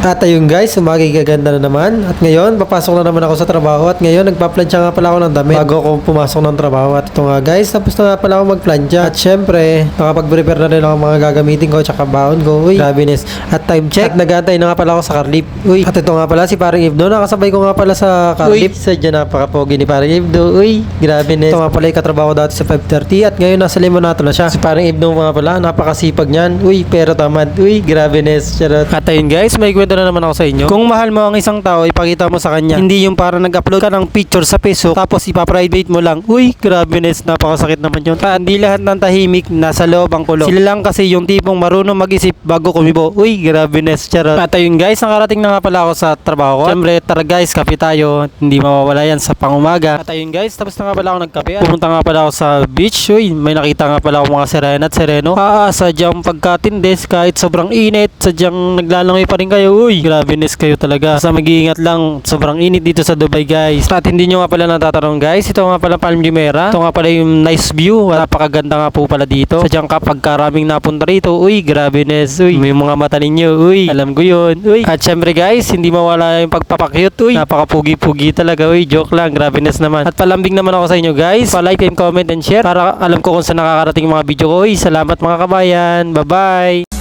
At ayun guys, umagigaganda na naman. At ngayon, papasok na naman ako sa trabaho. At ngayon, nagpa-plancha nga pala ako ng damit bago ako pumasok ng trabaho. At ito nga guys, tapos na nga pala ako magplancha. At syempre, nakapag-prepare na rin ako ng mga gagamitin ko tsaka baon ko. Uy, grabeness. At time check, nagantay na nga pala ako sa Carlip. Uy, at ito nga pala si Paring Ibno. Nakasabay ko nga pala sa Carlip. Uy, sadya napakapogi ni Paring Ibno. Uy, grabeness. Ito nga pala yung katrabaho dati sa 5.30 at ngayon nasa Limonato na siya. Si Paring Ibno nga pala, napakasipag niyan. Uy, pero tamad. Uy, grabeness. Charot. At ayun guys, may kwento na naman ako sa inyo. Kung mahal mo ang isang tao, ipakita mo sa kanya. Hindi yung para nag-upload ka ng picture sa Facebook tapos ipa-private mo lang. Uy, grabeness. Napakasakit naman yun. Ah, Hindi lahat ng tahimik nasa loob ang kulong. Sila lang kasi yung tipong marunong mag-isip bago kumibo. Uy, grabeness. Charot. At ayun guys, nakarating na nga pala ako sa trabaho ko. Siyempre, tara guys, kape tayo. Hindi mawawala yan sa pangumaga. At ayun guys, tapos na nga pala ako nagkape. Pumunta nga pala ako sa beach. Uy, may nakita nga pala ako mga sirena at sereno. Ah, sadyang pagkatindes kahit sobrang init, sadyang naglalangoy pa rin kayo. Uy, grabeness kayo talaga. Basta mag-iingat lang, sobrang init dito sa Dubai guys. At hindi nyo nga pala natatanong guys, ito nga pala Palm Jumeirah. Ito nga pala yung nice view. Napakaganda nga po pala dito. Sadyang kapag karaming napunta rito, uy, grabeness. Uy, may mga mata ninyo. Uy, alam ko yun. Uy, at syempre guys, hindi mawala yung pagpapakyut. Uy, napakapugi-pugi talaga. Uy, joke lang, grabeness naman. At palambing naman ako sa inyo guys. Pa-like and comment and share para alam ko kung saan nakakarating mga video ko. Uy, salamat mga kabayan. Bye-bye.